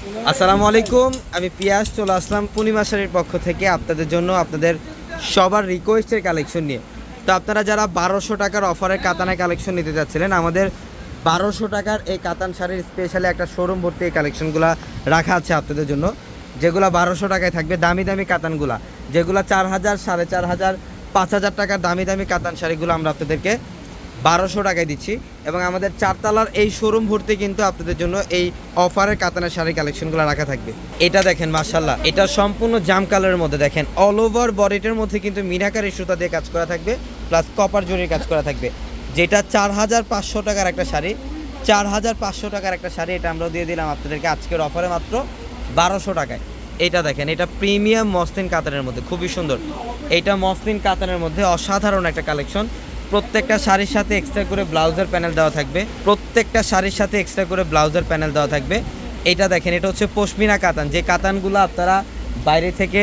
আসসালামু আলাইকুম, আমি পিয়াস, চলে আসলাম পূর্ণিমা শাড়ির পক্ষ থেকে আপনাদের জন্য আপনাদের সবার রিকোয়েস্টের কালেকশন নিয়ে। তো আপনারা যারা বারোশো টাকার অফারের কাতানা কালেকশন নিতে যাচ্ছিলেন, আমাদের বারোশো টাকার এই কাতান শাড়ির স্পেশালি একটা শোরুম ভর্তি এই কালেকশনগুলো রাখা আছে আপনাদের জন্য। যেগুলো বারোশো টাকায় থাকবে দামি দামি কাতানগুলা। যেগুলো চার হাজার, সাড়ে চার হাজার, পাঁচ হাজার টাকার দামি দামি কাতান শাড়িগুলো আমরা আপনাদেরকে বারোশো টাকায় দিচ্ছি। এবং আমাদের চারতলার এই শোরুম ভর্তি কিন্তু আপনাদের জন্য এই অফারের কাতানের শাড়ি কালেকশনগুলো রাখা থাকবে। এটা দেখেন মার্শাল্লাহ এটা সম্পূর্ণ জাম কালারের মধ্যে দেখেন। অল ওভার বডিটার মধ্যে কিন্তু মিনাকারি সুতা দিয়ে কাজ করা থাকবে প্লাস কপার জরির কাজ করা থাকবে। যেটা চার হাজার পাঁচশো টাকার একটা শাড়ি চার হাজার পাঁচশো টাকার একটা শাড়ি, এটা আমরা দিয়ে দিলাম আপনাদেরকে আজকের অফারে মাত্র বারোশো টাকায়। এটা দেখেন, এটা প্রিমিয়াম মসলিন কাতানের মধ্যে, খুবই সুন্দর। এটা মসলিন কাতানের মধ্যে অসাধারণ একটা কালেকশন প্রত্যেকটা শাড়ির সাথে এক্সট্রা করে ব্লাউজের প্যানেল দেওয়া থাকবে। প্রত্যেকটা শাড়ির সাথে এক্সট্রা করে ব্লাউজের প্যানেল দেওয়া থাকবে। এটা দেখেন, এটা হচ্ছে পশমিনা কাতান। যে কাতানগুলো আপনারা বাইরে থেকে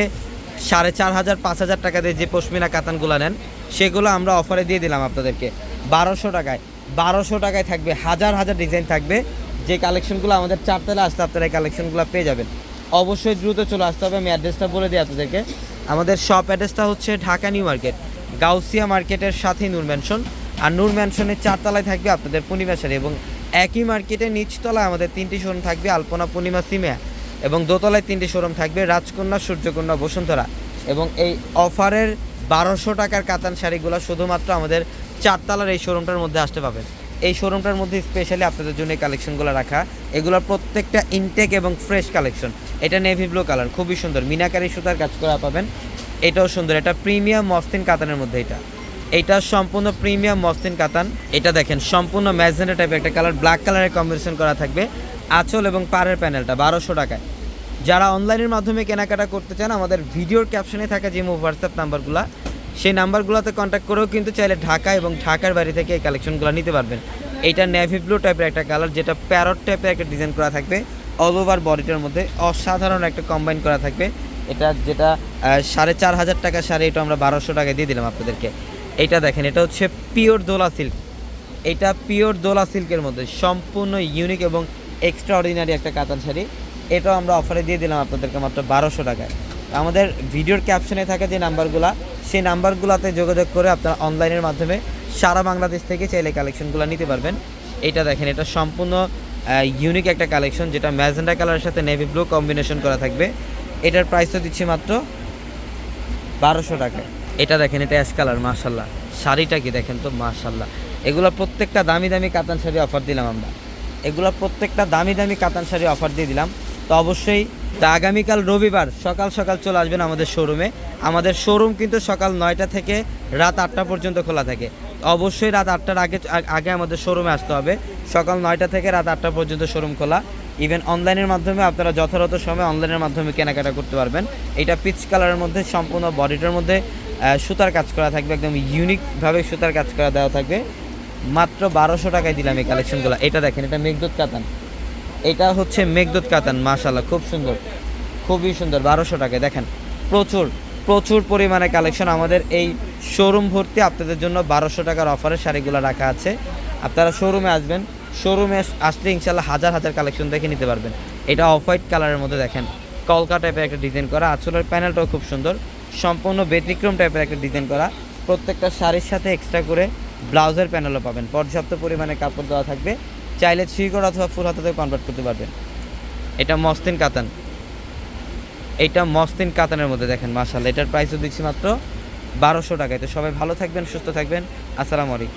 সাড়ে চার হাজার, পাঁচ হাজার টাকা দিয়ে যে পশমিনা কাতানগুলো নেন, সেগুলো আমরা অফারে দিয়ে দিলাম আপনাদেরকে। বারোশো টাকায় বারোশো টাকায় থাকবে, হাজার হাজার ডিজাইন থাকবে। যে কালেকশনগুলো আমাদের চারতলা আসতে আপনারা এই কালেকশনগুলো পেয়ে যাবেন। অবশ্যই দ্রুত চলে আসতে হবে। আমি অ্যাড্রেসটা বলে দিই আপনাদেরকে। আমাদের শপ অ্যাড্রেসটা হচ্ছে ঢাকা নিউ মার্কেট। গাউসিয়া মার্কেটের সাথেই নূর ম্যানশন আর নূর ম্যানশনের চারতলায় থাকবে আপনাদের পূর্ণিমা শাড়ি এবং একই মার্কেটের নিচতলায় আমাদের তিনটি শোরুম থাকবে আলপনা পূর্ণিমা সিমিয়া এবং দোতলায় তিনটি শোরুম থাকবে রাজকন্যা, সূর্যকন্যা, বসুন্ধরা এবং এই অফারের বারোশো টাকার কাতান শাড়িগুলো শুধুমাত্র আমাদের চারতলার এই শোরুমটার মধ্যে আসতে পাবেন। এই শোরুমটার মধ্যে স্পেশালি আপনাদের জন্য এই কালেকশনগুলো রাখা। এগুলোর প্রত্যেকটা ইনটেক এবং ফ্রেশ কালেকশন এটা নেভি ব্লু কালার খুবই সুন্দর। মিনাকারি সুতার কাজ করা পাবেন। এটাও সুন্দর, এটা প্রিমিয়াম মসলিন কাতানের মধ্যে এটা। এটা সম্পূর্ণ প্রিমিয়াম মসলিন কাতান। এটা দেখেন, সম্পূর্ণ ম্যাজেন্টা টাইপের একটা কালার ব্ল্যাক কালারের কম্বিনেশন করা থাকবে আঁচল এবং পাড়ের প্যানেলটা বারোশো টাকায়। যারা অনলাইনের মাধ্যমে কেনাকাটা করতে চান, আমাদের ভিডিওর ক্যাপশনে থাকা যে হোয়াটসঅ্যাপ নাম্বারগুলো সেই নাম্বারগুলোতে কন্ট্যাক্ট করেও কিন্তু চাইলে ঢাকা এবং ঢাকার বাড়ি থেকে এই কালেকশনগুলো নিতে পারবেন। এটা নেভি ব্লু টাইপের একটা কালার যেটা প্যারট টাইপের একটা ডিজাইন করা থাকবে অল ওভার বডিটার মধ্যে। অসাধারণ একটা কম্বাইন করা থাকবে। এটা যেটা সাড়ে চার হাজার টাকা শাড়ি, এটা আমরা বারোশো টাকায় দিয়ে দিলাম আপনাদেরকে। এটা দেখেন, এটা হচ্ছে পিওর দোলা সিল্ক এটা পিওর দোলা সিল্কের মধ্যে সম্পূর্ণ ইউনিক এবং এক্সট্রা অর্ডিনারি একটা কাতান শাড়ি। এটাও আমরা অফারে দিয়ে দিলাম আপনাদেরকে মাত্র বারোশো টাকায়। আমাদের ভিডিওর ক্যাপশনে থাকে যে নাম্বারগুলো, সেই নাম্বারগুলোতে যোগাযোগ করে আপনারা অনলাইনের মাধ্যমে সারা বাংলাদেশ থেকে চাইলে কালেকশনগুলো নিতে পারবেন। এটা দেখেন, এটা সম্পূর্ণ ইউনিক একটা কালেকশন যেটা ম্যাজেন্ডা কালারের সাথে নেভি ব্লু কম্বিনেশন করা থাকবে। এটার প্রাইসও দিচ্ছি মাত্র বারোশো টাকায়। এটা দেখেন, এটা অ্যাশ কালার মার্শাল্লাহ শাড়িটা কি দেখেন তো মার্শাল্লাহ এগুলো প্রত্যেকটা দামি দামি কাতান শাড়ি অফার দিলাম আমরা। এগুলো প্রত্যেকটা দামি দামি কাতান শাড়ি অফার দিয়ে দিলাম। তো অবশ্যই তা আগামীকাল রবিবার সকাল সকাল চলে আসবেন আমাদের শোরুমে আমাদের শোরুম কিন্তু সকাল নয়টা থেকে রাত আটটা পর্যন্ত খোলা থাকে। অবশ্যই রাত আটটার আগে আগে আমাদের শোরুমে আসতে হবে। সকাল নয়টা থেকে রাত আটটা পর্যন্ত শোরুম খোলা। ইভেন অনলাইনের মাধ্যমে আপনারা যথাযথ সময় অনলাইনের মাধ্যমে কেনাকাটা করতে পারবেন। এটা পিচ কালারের মধ্যে, সম্পূর্ণ বডিটার মধ্যে সুতার কাজ করা থাকবে, একদম ইউনিকভাবে সুতার কাজ করা দেওয়া থাকবে। মাত্র বারোশো টাকায় দিলাম এই কালেকশনগুলো এটা দেখেন, এটা মেঘদূত কাতান। এটা হচ্ছে মেঘদূত কাতান মাশাল্লাহ খুব সুন্দর। খুবই সুন্দর, বারোশো টাকায়। দেখেন, প্রচুর প্রচুর পরিমাণে কালেকশন আমাদের এই শোরুম ভর্তি আপনাদের জন্য বারোশো টাকার অফারে শাড়িগুলো রাখা আছে। আপনারা শোরুমে আসবেন শোরুমে আসলে ইনশাল্লাহ হাজার হাজার কালেকশন দেখে নিতে পারবেন। এটা অফ হোয়াইট কালারের মধ্যে দেখেন। কলকা টাইপের একটা ডিজাইন করা। আঁচলের প্যানেলটাও খুব সুন্দর। সম্পূর্ণ ব্যতিক্রম টাইপের একটা ডিজাইন করা। প্রত্যেকটা শাড়ির সাথে এক্সট্রা করে ব্লাউজের প্যানেলও পাবেন। পর্যাপ্ত পরিমাণে কাপড় দেওয়া থাকবে। চাইলে কোড অথবা ফুল হাতাতে কনভার্ট করতে পারবেন। এটা মস্তিন কাতান। এটা মস্তিন কাতানের মধ্যে দেখেন মাসাল্লাহ এটার প্রাইসও দিচ্ছি মাত্র বারোশো টাকায়। তো সবাই ভালো থাকবেন, সুস্থ থাকবেন। আসসালামু আলাইকুম।